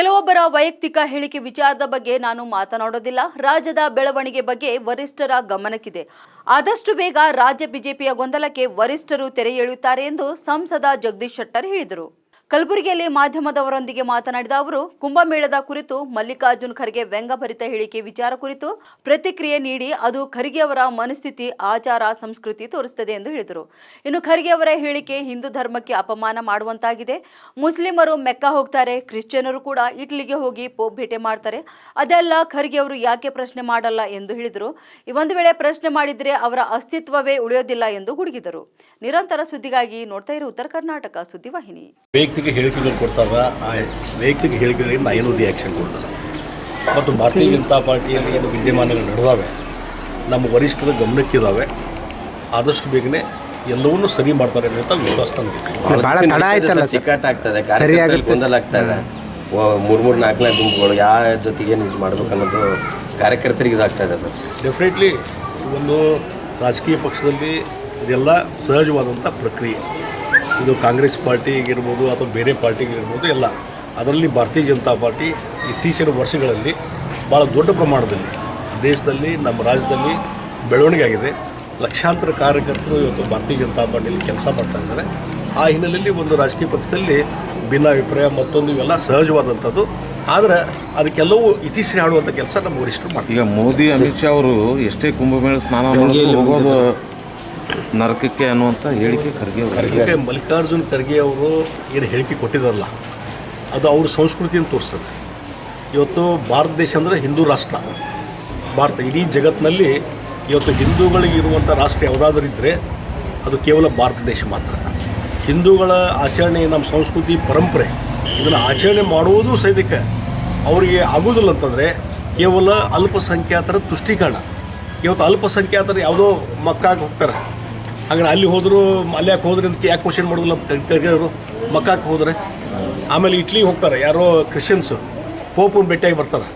ಕೆಲವೊಬ್ಬರ ವೈಯಕ್ತಿಕ ಹೇಳಿಕೆ ವಿಚಾರದ ಬಗ್ಗೆ ನಾನು ಮಾತನಾಡೋದಿಲ್ಲ. ರಾಜ್ಯದ ಬೆಳವಣಿಗೆ ಬಗ್ಗೆ ವರಿಷ್ಠರ ಗಮನಕ್ಕಿದೆ. ಆದಷ್ಟು ಬೇಗ ರಾಜ್ಯ ಬಿಜೆಪಿಯ ಗೊಂದಲಕ್ಕೆ ವರಿಷ್ಠರು ತೆರೆ ಎಳೆಯುತ್ತಾರೆ ಎಂದು ಸಂಸದ ಜಗದೀಶ್ ಶೆಟ್ಟರ್ ಹೇಳಿದರು. ಕಲಬುರಗಿಯಲ್ಲಿ ಮಾಧ್ಯಮದವರೊಂದಿಗೆ ಮಾತನಾಡಿದ ಅವರು, ಕುಂಭಮೇಳದ ಕುರಿತು ಮಲ್ಲಿಕಾರ್ಜುನ್ ಖರ್ಗೆ ವ್ಯಂಗಭರಿತ ಹೇಳಿಕೆ ವಿಚಾರ ಕುರಿತು ಪ್ರತಿಕ್ರಿಯೆ ನೀಡಿ, ಅದು ಖರ್ಗೆ ಅವರ ಮನಸ್ಥಿತಿ, ಆಚಾರ, ಸಂಸ್ಕೃತಿ ತೋರಿಸುತ್ತದೆ ಎಂದು ಹೇಳಿದರು. ಇನ್ನು ಖರ್ಗೆ ಅವರ ಹೇಳಿಕೆ ಹಿಂದೂ ಧರ್ಮಕ್ಕೆ ಅಪಮಾನ ಮಾಡುವಂತಾಗಿದೆ. ಮುಸ್ಲಿಮರು ಮೆಕ್ಕ ಹೋಗ್ತಾರೆ, ಕ್ರಿಶ್ಚಿಯನರು ಕೂಡ ಇಟ್ಲಿಗೆ ಹೋಗಿ ಪೋಪ್ ಭೇಟಿ ಮಾಡ್ತಾರೆ. ಅದೆಲ್ಲ ಖರ್ಗೆ ಅವರು ಯಾಕೆ ಪ್ರಶ್ನೆ ಮಾಡಲ್ಲ ಎಂದು ಹೇಳಿದರು. ಒಂದು ವೇಳೆ ಪ್ರಶ್ನೆ ಮಾಡಿದರೆ ಅವರ ಅಸ್ತಿತ್ವವೇ ಉಳಿಯೋದಿಲ್ಲ ಎಂದು ಗುಡುಗಿದರು. ನಿರಂತರ ಸುದ್ದಿಗಾಗಿ ನೋಡ್ತಾ ಇರುವ ಉತ್ತರ ಕರ್ನಾಟಕ ಸುದ್ದಿವಾಹಿನಿ ವೈಯಕ್ತಿಕ ಹೇಳಿಕೆಗಳು ಕೊಡ್ತಾರ ಆ ವೈಯಕ್ತಿಕ ಹೇಳಿಕೆಗಳಿಗೆ ನಾ ಏನೂ ರಿಯಾಕ್ಷನ್ ಕೊಡ್ತಲ್ಲ ಮತ್ತು ಭಾರತೀಯ ಜನತಾ ಪಾರ್ಟಿಯಲ್ಲಿ ಏನು ವಿದ್ಯಮಾನಗಳು ನಡೆದಾವೆ ನಮ್ಮ ವರಿಷ್ಠರ ಗಮನಕ್ಕಿದ್ದಾವೆ ಆದಷ್ಟು ಬೇಗನೆ ಎಲ್ಲವನ್ನೂ ಸರಿ ಮಾಡ್ತಾರೆ ಅಂತ ವಿಶ್ವಾಸ ನನಗೆ. ಚಿಕ್ಕಾಟ ಆಗ್ತದೆ ಗೊಂದಲ ಮೂರು ಮೂರು ನಾಲ್ಕು ನಾಲ್ಕು ಗುಂಪುಗಳು ಯಾವ ಜೊತೆಗೆ ಏನು ಇದು ಮಾಡ್ಬೇಕು ಅನ್ನೋದು ಕಾರ್ಯಕರ್ತರಿಗೆ ಇದಾಗ್ತಾ ಇದೆ ಸರ್. ಡೆಫಿನೆಟ್ಲಿ ಒಂದು ರಾಜಕೀಯ ಪಕ್ಷದಲ್ಲಿ ಇದೆಲ್ಲ ಸಹಜವಾದಂಥ ಪ್ರಕ್ರಿಯೆ. ಇದು ಕಾಂಗ್ರೆಸ್ ಪಾರ್ಟಿಗಿರ್ಬೋದು ಅಥವಾ ಬೇರೆ ಪಾರ್ಟಿಗಿರ್ಬೋದು ಎಲ್ಲ, ಅದರಲ್ಲಿ ಭಾರತೀಯ ಜನತಾ ಪಾರ್ಟಿ ಇತ್ತೀಚಿನ ವರ್ಷಗಳಲ್ಲಿ ಭಾಳ ದೊಡ್ಡ ಪ್ರಮಾಣದಲ್ಲಿ ದೇಶದಲ್ಲಿ, ನಮ್ಮ ರಾಜ್ಯದಲ್ಲಿ ಬೆಳವಣಿಗೆ ಆಗಿದೆ. ಲಕ್ಷಾಂತರ ಕಾರ್ಯಕರ್ತರು ಇವತ್ತು ಭಾರತೀಯ ಜನತಾ ಪಾರ್ಟಿಯಲ್ಲಿ ಕೆಲಸ ಮಾಡ್ತಾ ಇದ್ದಾರೆ. ಆ ಹಿನ್ನೆಲೆಯಲ್ಲಿ ಒಂದು ರಾಜಕೀಯ ಪಕ್ಷದಲ್ಲಿ ಭಿನ್ನಾಭಿಪ್ರಾಯ, ಮತ್ತೊಂದು ಇವೆಲ್ಲ ಸಹಜವಾದಂಥದ್ದು. ಆದರೆ ಅದಕ್ಕೆಲ್ಲವೂ ಇತಿಶ್ರೀ ಆಡುವಂಥ ಕೆಲಸ ನಮ್ಮ ವರಿಷ್ಠರು ಮಾಡ್ತಾರೆ ಈಗ ಮೋದಿ, ಅಮಿತ್ ಶಾ ಅವರು ಎಷ್ಟೇ ಕುಂಭಮೇಳ ಸ್ನಾನ ಹೋಗೋದು ನರಕಕ್ಕೆ ಅನ್ನುವಂಥ ಹೇಳಿಕೆ ಖರ್ಗೆ ಅವರು. ಖರ್ಗೆ. ಮಲ್ಲಿಕಾರ್ಜುನ್ ಖರ್ಗೆ ಅವರು ಏನು ಹೇಳಿಕೆ ಕೊಟ್ಟಿದ್ದಾರಲ್ಲ ಅದು ಅವ್ರ ಸಂಸ್ಕೃತಿಯನ್ನು ತೋರಿಸ್ತದೆ. ಇವತ್ತು ಭಾರತ ದೇಶ ಅಂದರೆ ಹಿಂದೂ ರಾಷ್ಟ್ರ. ಭಾರತ ಇಡೀ ಜಗತ್ತಿನಲ್ಲಿ ಇವತ್ತು ಹಿಂದೂಗಳಿಗೆ ಇರುವಂಥ ರಾಷ್ಟ್ರ ಯಾವುದಾದ್ರೂ ಇದ್ದರೆ ಅದು ಕೇವಲ ಭಾರತ ದೇಶ ಮಾತ್ರ. ಹಿಂದೂಗಳ ಆಚರಣೆ ನಮ್ಮ ಸಂಸ್ಕೃತಿ ಪರಂಪರೆ ಇದನ್ನು ಆಚರಣೆ ಮಾಡುವುದು ಸಹಿತಕ್ಕೆ ಅವರಿಗೆ ಆಗೋದಿಲ್ಲ ಅಂತಂದರೆ ಕೇವಲ ಅಲ್ಪಸಂಖ್ಯಾತರ ತುಷ್ಟೀಕರಣ. ಇವತ್ತು ಅಲ್ಪಸಂಖ್ಯಾತರು ಯಾವುದೋ ಮಕ್ಕಾಗಿ ಹೋಗ್ತಾರೆ. ಹಾಗೆ ಅಲ್ಲಿ ಹೋದರೂ, ಅಲ್ಲಿ ಯಾಕೆ ಹೋದ್ರೆ ಅಂತ ಯಾಕೆ ಕ್ವಶನ್ ಮಾಡೋದಿಲ್ಲ ಕರ್ಗೆಯವರು ಮಕ್ಕಾಕ್ಕೆ ಹೋದರೆ. ಆಮೇಲೆ ಇಟ್ಲಿಗೆ ಹೋಗ್ತಾರೆ, ಯಾರೋ ಕ್ರಿಶ್ಚಿಯನ್ಸು ಪೋಪುನ ಭೇಟಿಯಾಗಿ ಬರ್ತಾರೆ.